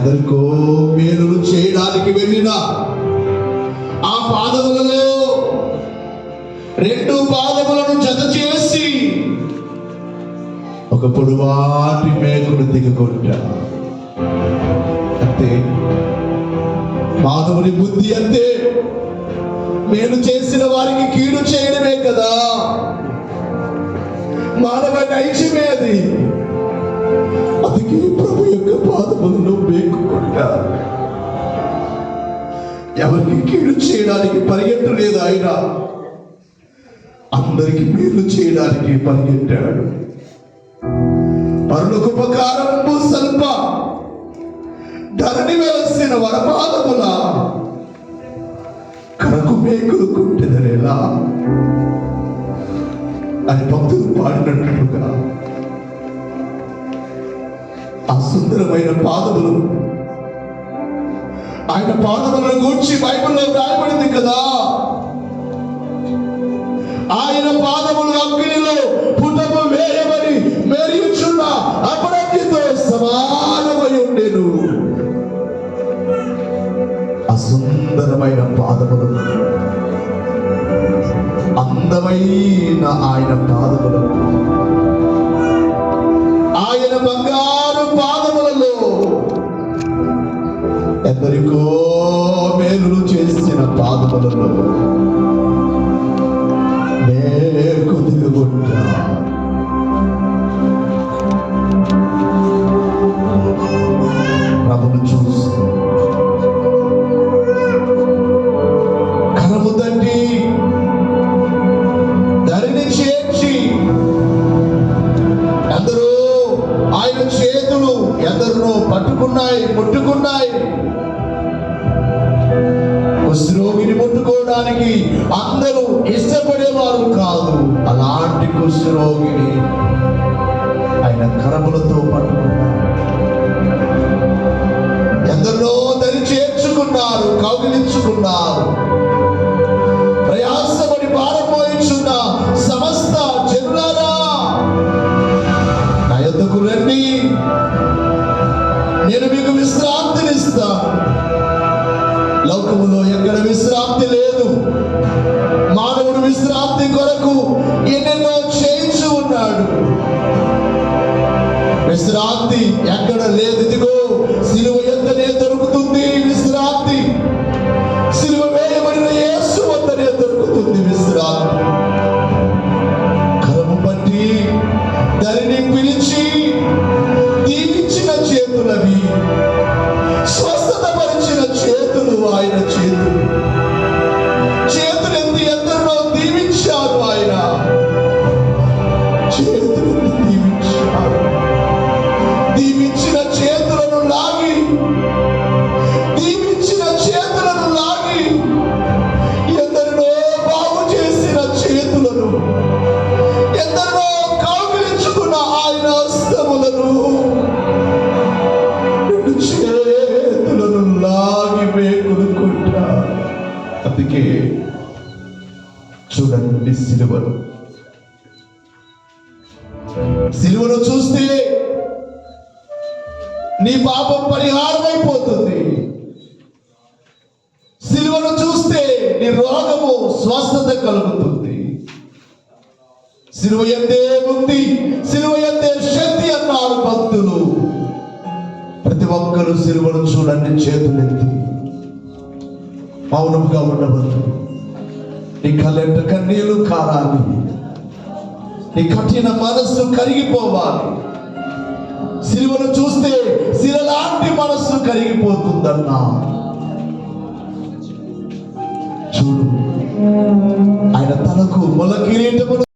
ఎందరికో మేలు చేయడానికి వెళ్ళిన ఆ పాదములలో రెండు పాదములను జత చేసి ఒక పొడువాటి మేకును దిగకొట్టా అంతే. మాధవుని బుద్ధి అంతే. మేలు చేసిన వారికి కీడు చేయడమే కదా. మానవ నైజమే అది. అందుకే ప్రభు యొక్క పాదములను మేకుకుంటా ఎవరికి కీడు చేయడానికి పరిగెట్టలేదు ఆయన. అందరికి మేలు చేయడానికి పరిగెట్టాడు పరులకు ఉపకారము స్వల్ప ధరణి వెలసిన వరపాదముల కరకు మేకులు కుట్టెదరేలా అని భక్తులు పాడినట్లుగా ఆ సుందరమైన పాదములు. ఆయన పాదములను గూర్చి బైబిల్లో రాయబడింది కదా. ఆయన పాదములు అగ్నిలో పుటము వేయమని మెరియుచున్న అపరంజితో సమానమై ఉండేను. ఆ సుందరమైన పాదములు. అందమైన ఆయన పాదములు. ఎందరికో మేలులు చేసిన పాదములలో మేకు దిగుకుంటా ప్రభును చూస్తూ. కరము తండ్రి ధరిని చేర్చి ఎందరో ఆయన చేతులు ఎందరినో పట్టుకున్నాయి ముట్టుకున్నాయి. కుష్ఠరోగిని ముట్టుకోవడానికి అందరూ ఇష్టపడేవారు కాదు. అలాంటి కుష్ఠరోగిని Yeah. ఆయన హస్తములను రెండు చేతులను లాగి కొనుక్కుంటా అందుకే చూడండి సిలువను. సిలువను చూస్తే నీ పాపం పరిహారం అయిపోతుంది సిలువను చూస్తే నీ రోగము స్వస్థత కలుగుతుంది. సిలువ ఎందే ఉంది సిలువ ఎందే శక్తి అన్నారు భక్తులు. ప్రతి ఒక్కరు సిలువను చూడండి చేతులెత్తి. మౌనంగా ఉండవద్దు. నీ కలెంట కన్నీళ్ళు కారాలి. నీ కఠిన మనస్సు కరిగిపోవాలి. సిలువను చూస్తే శిలలాంటి మనస్సు కరిగిపోతుందన్నా. చూడు ఆయన తలకు మొల కిరీటమును